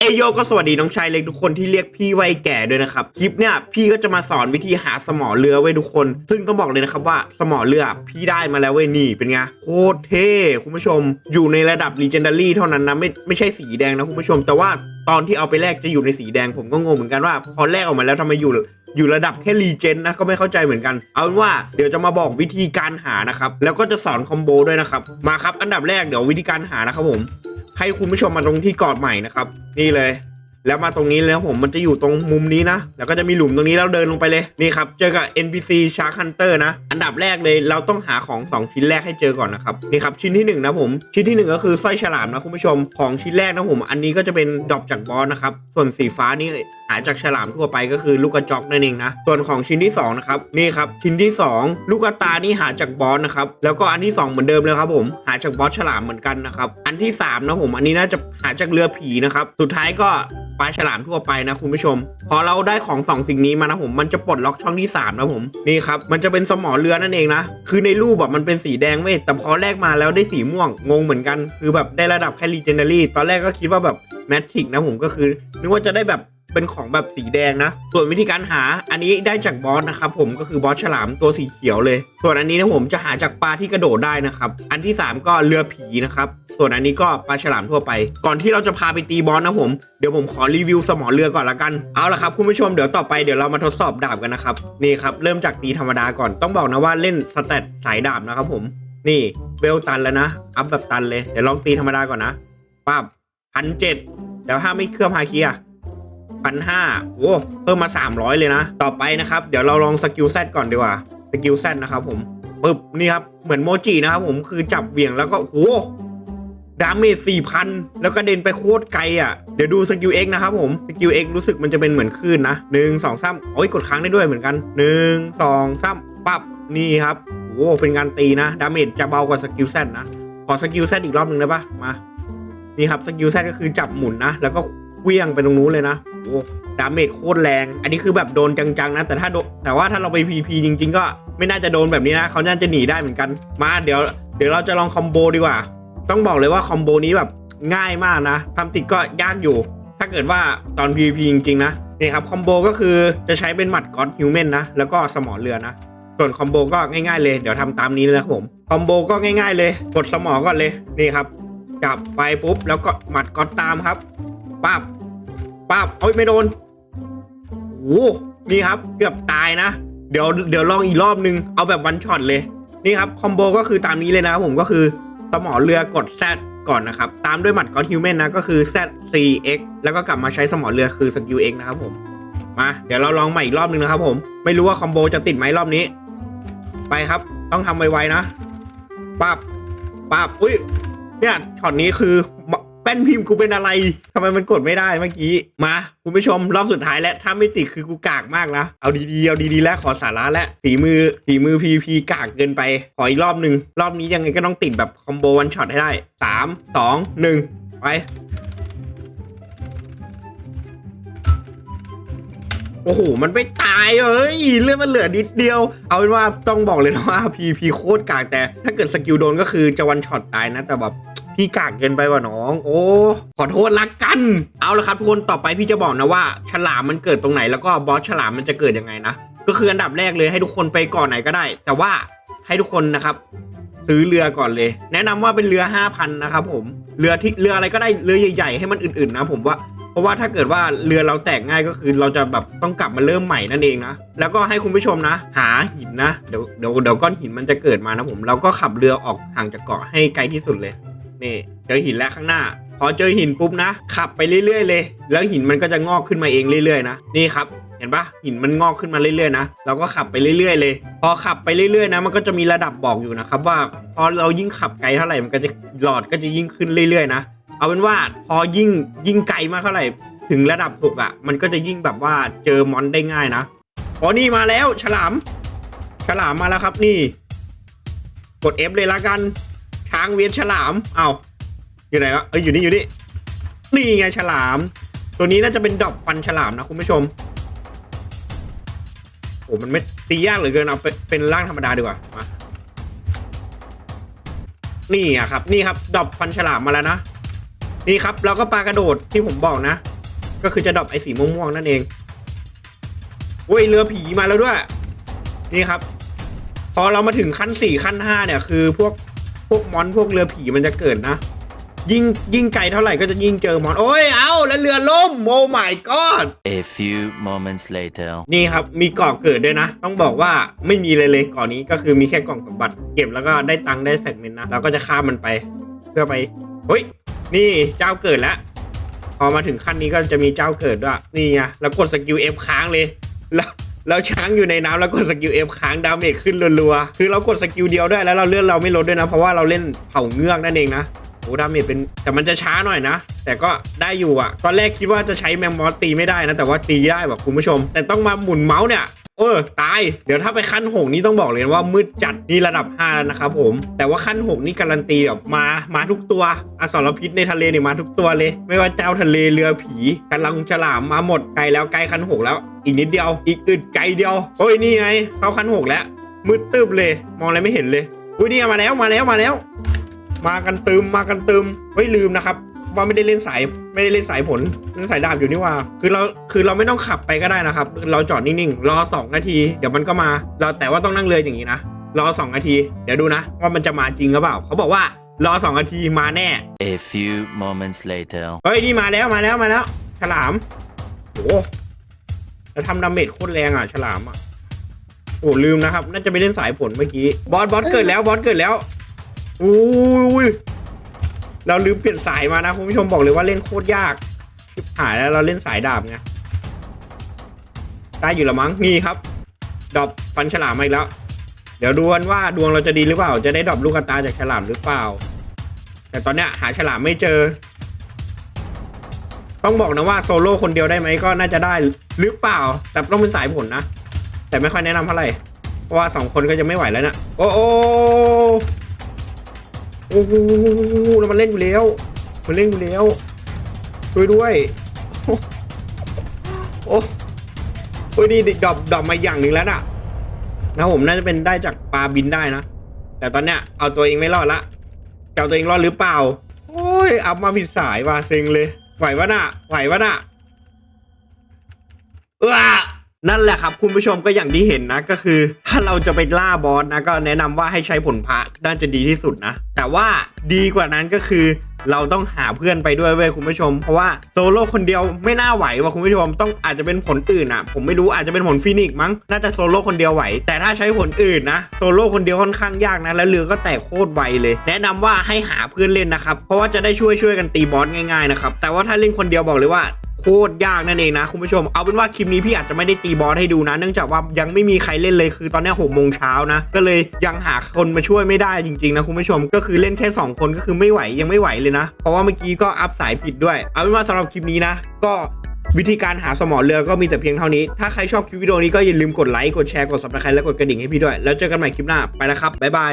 เอโยก็สวัสดีน้องชายเล็กทุกคนที่เรียกพี่ไวยแก่ด้วยนะครับ คลิปเนี่ยพี่ก็จะมาสอนวิธีหาสมอเรือไว้ทุกคน ซึ่งต้องบอกเลยนะครับว่าสมอเรือพี่ได้มาแล้วเว้ยนี่เป็นไงโคตรเท่คุณผู้ชม อยู่ในระดับลีเจนดารี่เท่านั้นนะไม่ไม่ใช่สีแดงนะคุณผู้ชม แต่ว่าตอนที่เอาไปแลกจะอยู่ในสีแดงผมก็งงเหมือนกันว่า พอแลกออกมาแล้วทำไมอยู่ อยู่ระดับแค่รีเจนนะก็ไม่เข้าใจเหมือนกัน เอาเป็นว่าเดี๋ยวจะมาบอกวิธีการหานะครับ แล้วก็จะสอนคอมโบด้วยนะครับ มาครับอันดับแรกเดี๋ยววิธีการหานะครับผม ให้คุณผู้ชมมาตรงที่กอดใหม่นะครับ นี่เลย แล้วมาตรงนี้เลยครับผมมันจะอยู่ตรงมุมนี้นะ แล้วก็จะมีหลุมตรงนี้แล้วเดินลงไปเลย นี่ครับ เจอกับ NPC Shark Hunter นะ อันดับแรกเลยเราต้องหาของ 2 ชิ้นแรกให้เจอก่อนนะครับ นี่ครับ ชิ้นที่ 1 นะผม ชิ้นที่หนึ่งก็คือสร้อยฉลามนะคุณผู้ชม ของชิ้นแรกนะผม อันนี้ก็จะเป็นดรอปจากบอสนะครับ ส่วนสีฟ้านี่หาจากฉลามทั่วไปก็คือลูกกระจอกนั่นเองนะ ส่วนของชิ้นที่สองนะครับ นี่ครับ ชิ้นที่สองลูกกระตานี่หาจากบอสนะครับ แล้วก็อันที่สองเหมือนเดิมเลยครับผม หาจากบอสฉลามเหมือนกันนะครับ อันที่สามนะผม อันนี้น่าจะหาจากเรือผีนะครับ สุดท้ายก็ปลาฉลามทั่วไปนะคุณผู้ชม พอเราได้ของสองสิ่งนี้มานะผมมันจะปลดล็อกช่องที่3นะผมนี่ครับมันจะเป็นสมอเรือนั่นเองนะคือในรูปแบบมันเป็นสีแดงเว้ยแต่พอแลกมาแล้วได้สีม่วงงงเหมือนกัน คือแบบได้ระดับแค่ legendary ตอนแรกก็คิดว่าแบบแมทริกนะผมก็คือนึกว่าจะได้แบบ เป็นของแบบสีแดงนะ ส่วนวิธีการหาอันนี้ได้จากบอสนะครับผมก็คือบอสฉลามตัวสีเขียวเลย ส่วนอันนี้นะผมจะหาจากปลาที่กระโดดได้นะครับ อันที่สามก็เรือผีนะครับส่วนอันนี้ก็ปลาฉลามทั่วไป ก่อนที่เราจะพาไปตีบอสนะผมเดี๋ยวผมขอรีวิวสมอเรือก่อนละกันเอาละครับคุณผู้ชมเดี๋ยวต่อไปเดี๋ยวเรามาทดสอบดาบกันนะครับนี่ครับเริ่มจากตีธรรมดาก่อนต้องบอกนะว่าเล่นสเตตสายดาบนะครับผมนี่เวลตันแล้วนะอัพแบบตันเลยเดี๋ยวลองตีธรรมดาก่อนนะปั๊บพันเจ็ดเดี๋ยวถ้าไม่เคลื่อบฮาเคีย พันห้าโอ้เพิ่มมา 300 เลยนะ ต่อไปนะครับ เดี๋ยวเราลองสกิลแซดก่อนดีกว่าสกิลแซดนะครับผมปึ๊บนี่ครับ เหมือนโมจินะครับผมคือจับเหวี่ยงแล้วก็โอ้ดาเมจสี่พันแล้วก็เด็นไปโคตรไกลอะ เดี๋ยวดูสกิลเอ็กนะครับผมสกิลเอ็กรู้สึกมันจะเป็นเหมือนคลื่นนะหนึ่งสองสามโอ้ยกดค้างได้ด้วยเหมือนกันหนึ่งสองสามปั๊บนี่ครับโอ้เป็นการตีนะดาเมจจะเบากว่าสกิลแซดนะ ขอสกิลแซดอีกรอบหนึ่งได้ปะมา นี่ครับสกิลแซดก็คือจับหมุนนะ แล้วก็ เวี่ยงไปตรงนู้นเลยนะโอ้ดาเมจโคตรแรง อันนี้คือแบบโดนจังๆนะ แต่ถ้าโดแต่ว่าถ้าเราไปพีพีจริง ๆ ก็ไม่น่าจะโดนแบบนี้นะ เขาน่าจะหนีได้เหมือนกัน มาเดี๋ยว เดี๋ยวเราจะลองคอมโบดีกว่า ต้องบอกเลยว่าคอมโบนี้แบบง่ายมากนะทำติดก็ยากอยู่ ถ้าเกิดว่าตอน PVP จริง ๆ นะ นี่ครับคอมโบก็คือจะใช้เป็นหมัดก็อดฮิวแมนนะ แล้วก็สมอเรือนะ ส่วนคอมโบก็ง่ายๆเลย เดี๋ยวทำตามนี้เลยนะครับผม คอมโบก็ง่ายๆเลย กดสมอก่อนเลย นี่ครับ จับไปปุ๊บแล้วก็หมัดก็อดตามครับปั๊บ ปั๊บโอ้ยไม่โดนโอ้นี่ครับ เกือบตายนะ เดี๋ยวเดี๋ยวลองอีกรอบนึง เอาแบบวันช็อตเลย นี่ครับคอมโบก็คือตามนี้เลยนะครับผมก็คือสมอเรือกด Z ก่อนนะครับ ตามด้วยหมัดก็อดฮิวแมนนะก็คือ Z C X แล้วก็กลับมาใช้สมอเรือคือสกิล X นะครับผมมาเดี๋ยวเราลองใหม่อีกรอบนึงนะครับ ผม ไม่รู้ว่าคอมโบจะติดไหมรอบนี้ ไปครับ ต้องทำไวๆนะปับปับอุ้ยเนี่ยช็อตนี้คือ แป้นพิมพ์กูเป็นอะไรทำไมมันกดไม่ได้เมื่อกี้ มาคุณผู้ชมรอบสุดท้ายแล้วถ้าไม่ติดคือกูกากมากนะ เอาดีๆเอาดีๆแล้วขอสาระและฝีมือฝีมือพีพีกากเกินไป ขออีกรอบหนึ่งรอบนี้ยังไงก็ต้องติดแบบคอมโบวันช็อตให้ได้สามสองหนึ่งไปโอ้โห มันไม่ตายเอ้ยเลือดมันเหลือนิดเดียว เอาเป็นว่าต้องบอกเลยนะว่าพีพีโคตรกากแต่ถ้าเกิดสกิลโดนก็คือจะวันช็อตตายนะ แต่แบบ พี่กากเกินไปว่ะน้อง โอ้ขอโทษละกัน เอาละครับทุกคนต่อไปพี่จะบอกนะว่า ฉลามมันเกิดตรงไหนแล้วก็บอสฉลามมันจะเกิดยังไงนะก็คืออันดับแรกเลยให้ทุกคนไปก่อนไหนก็ได้ แต่ว่าให้ทุกคนนะครับ ซื้อเรือก่อนเลย แนะนำว่าเป็นเรือ 5,000 นะครับผมเรือที่เรืออะไรก็ได้เรือใหญ่ๆ ให้มันอื่นๆนะผมว่าเพราะว่าถ้าเกิดว่าเรือเราแตกง่ายก็คือเราจะแบบต้องกลับมาเริ่มใหม่นั่นเองนะ แล้วก็ให้คุณผู้ชมนะ หาหินนะ เดี๋ยวเดี๋ยวเดี๋ยวก้อนหินมันจะเกิดมานะผม เราก็ขับเรือออกห่างจากเกาะให้ไกลที่สุดเลย นี่เจอหินแล้วข้างหน้า พอเจอหินปุ๊บนะขับไปเรื่อย ๆ เลย แล้วหินมันก็จะงอกขึ้นมาเองเรื่อยๆนะนี่ครับเห็นปะหินมันงอกขึ้นมาเรื่อยๆนะเราก็ขับไปเรื่อยๆเลย พอขับไปเรื่อยๆนะ มันก็จะมีระดับบอกอยู่นะครับว่าพอเรายิ่งขับไกลเท่าไหร่มันก็จะหลอดก็จะยิ่งขึ้นเรื่อยๆนะเอาเป็นว่าพอยิ่งยิ่งไกลมากเท่าไหร่ถึงระดับหกอะ มันก็จะยิ่งแบบว่าเจอมอนได้ง่ายนะอ๋อนี่มาแล้วฉลาม ฉลามมาแล้วครับนี่ กด F เลยละกัน ช้างเวียนฉลาม เอาอยู่ไหนวะ เอ้ยอยู่นี่อยู่นี่ นี่ไงฉลาม ตัวนี้น่าจะเป็นดอกฟันฉลามนะคุณผู้ชม โอ้มันไม่ตียากเหลือเกินเอาเป็นเป็นร่างธรรมดาดีกว่า มา นี่อะครับ นี่ครับดอกฟันฉลามมาแล้วนะ นี่ครับเราก็ปลากระโดดที่ผมบอกนะ ก็คือจะดอปไอ้สีม่วงๆนั่นเองอุ้ยเรือผีมาแล้วด้วย นี่ครับ พอเรามาถึงขั้นสี่ขั้นห้าเนี่ย คือพวก พวกมอนพวกเรือผีมันจะเกิดนะ ยิ่งยิ่งไกลเท่าไหร่ก็จะยิ่งเจอมอน โอ้ยเอาแล้วเรือล่มโอ้ my god A few moments later. นี่ครับมีเกาะเกิดด้วยนะ ต้องบอกว่าไม่มีเลยเลยเกาะนี้ก็คือมีแค่กล่องสมบัติ เก็บแล้วก็ได้ตังค์ได้แฟกเมนต์นะเราก็จะข้ามมันไปเพื่อไปเฮ้ยนี่เจ้าเกิดแล้วพอมาถึงขั้นนี้ก็จะมีเจ้าเกิดด้วยนี่ไงแล้วกดสกิล F ค้างเลยแล้ว แล้วช้างอยู่ในน้ำแล้วกดสกิลเอฟค้างดาเมจขึ้นรัวๆ คือเรากดสกิลเดียวด้วยแล้วเราเลื่อนเราไม่ลดด้วยนะ เพราะว่าเราเล่นเผ่าเงือกนั่นเองนะโอ้ดาเมจเป็นแต่มันจะช้าหน่อยนะ แต่ก็ได้อยู่อะตอนแรกคิดว่าจะใช้แมมมอสตีไม่ได้นะ แต่ว่าตีได้แบบคุณผู้ชม แต่ต้องมาหมุนเมาส์เนี่ย เออตาย เดี๋ยวถ้าไปขั้นหกนี่ต้องบอกเลยว่ามืดจัดนี่ระดับ5แล้วนะครับผม แต่ว่าขั้นหกนี่การันตีแบบมามาทุกตัวอสรพิษในทะเลเนี่ยมาทุกตัวเลย ไม่ว่าเจ้าทะเลเรือผีกำลังฉลามมาหมดไกลแล้วใกล้ขั้นหกแล้วอีกนิดเดียว อีกอึดไกลเดียวโอ้ยนี่ไงเข้าขั้นหกแล้วมืดตึบเลย มองอะไรไม่เห็นเลยอุ้ยนี่มาแล้วมาแล้วมาแล้ว มากันตึมมากันตึมเฮ้ยลืมนะครับ ว่าไม่ได้เล่นสายไม่ได้เล่นสายผลเล่นสายดาบอยู่นี่ว่า คือเราคือเราไม่ต้องขับไปก็ได้นะครับ เราจอดนิ่งๆรอ2นาที เดี๋ยวมันก็มา เราแต่ว่าต้องนั่งเรืออย่างนี้นะรอ2นาที เดี๋ยวดูนะ ว่ามันจะมาจริงหรือเปล่า เขาบอกว่ารอ2นาทีมาแน่ A few moments later. เฮ้ยนี่มาแล้วมาแล้วมาแล้ว ฉลามโอ้แล้วทำดาเมจโคตรแรงอะ ฉลามอะโอ้ลืมนะครับ น่าจะไปเล่นสายผลเมื่อกี้บอสบอสเกิดแล้วบอสเกิดแล้วอุ้ย เราลืมเปลี่ยนสายมานะคุณผู้ชมบอกเลยว่าเล่นโคตรยากชิบหายแล้วเราเล่นสายดาบไงได้อยู่ละมั้งนี่ครับดรอปฟันฉลามมาอีกแล้ว เดี๋ยวดูกันว่าดวงเราจะดีหรือเปล่า จะได้ดรอปลูกกระตาจากฉลามหรือเปล่า แต่ตอนเนี้ยหาฉลามไม่เจอ ต้องบอกนะว่าโซโล่คนเดียวได้ไหมก็น่าจะได้หรือเปล่า แต่ต้องเป็นสายผลนะ แต่ไม่ค่อยแนะนำเท่าไหร่เพราะว่าสองคนก็จะไม่ไหวแล้วนะโอ้โอ้โอ้โหแล้วมันเล่นอยู่แล้ว มันเล่นอยู่แล้วช่วยด้วย โอ้โอ้ยนี่ดอปดอปมาอย่างหนึ่งแล้วน่ะนะผมน่าจะเป็นได้จากปลาบินได้นะ แต่ตอนเนี้ยเอาตัวเองไม่รอดละจะเอาตัวเองรอดหรือเปล่า โอ้ยอัพมาผิดสายว่ะเซ็งเลย ไหววะน่ะ ไหววะน่ะเออ นั่นแหละครับคุณผู้ชมก็อย่างที่เห็นนะก็คือ ถ้าเราจะไปล่าบอสนะก็แนะนำว่าให้ใช้ผลพระน่าจะดีที่สุดนะ แต่ว่าดีกว่านั้นก็คือเราต้องหาเพื่อนไปด้วยเว้ยคุณผู้ชม เพราะว่าโซโล่คนเดียวไม่น่าไหวว่ะคุณผู้ชมต้องอาจจะเป็นผลอื่นอะ ผมไม่รู้อาจจะเป็นผลฟินิกมั้งน่าจะโซโล่คนเดียวไหว แต่ถ้าใช้ผลอื่นนะโซโล่คนเดียวค่อนข้างยากนะ แล้วเรือก็แตกโคตรไวเลย แนะนำว่าให้หาเพื่อนเล่นนะครับ เพราะว่าจะได้ช่วยช่วยกันตีบอสง่ายๆนะครับแต่ว่าถ้าเล่นคนเดียวบอกเลยว่า คตรยากนั่นเองนะคุณผู้ชม เอาเป็นว่าคลิปนี้พี่อาจจะไม่ได้ตีบอสให้ดูนะ เนื่องจากว่ายังไม่มีใครเล่นเลยคือตอนนี้หกโมงเช้านะ ก็เลยยังหาคนมาช่วยไม่ได้จริงๆนะคุณผู้ชม ก็คือเล่นแค่ 2 คนก็คือไม่ไหวยังไม่ไหวเลยนะ เพราะว่าเมื่อกี้ก็อัพสายผิดด้วย เอาเป็นว่าสำหรับคลิปนี้นะ ก็วิธีการหาสมอเรือก็มีแต่เพียงเท่านี้ ถ้าใครชอบคลิปวิดีโอนี้ก็อย่าลืมกดไลค์ กดแชร์ กด subscribe และกดกระดิ่งให้พี่ด้วย แล้วเจอกันใหม่คลิปหน้า ไปแล้วครับ บ๊ายบาย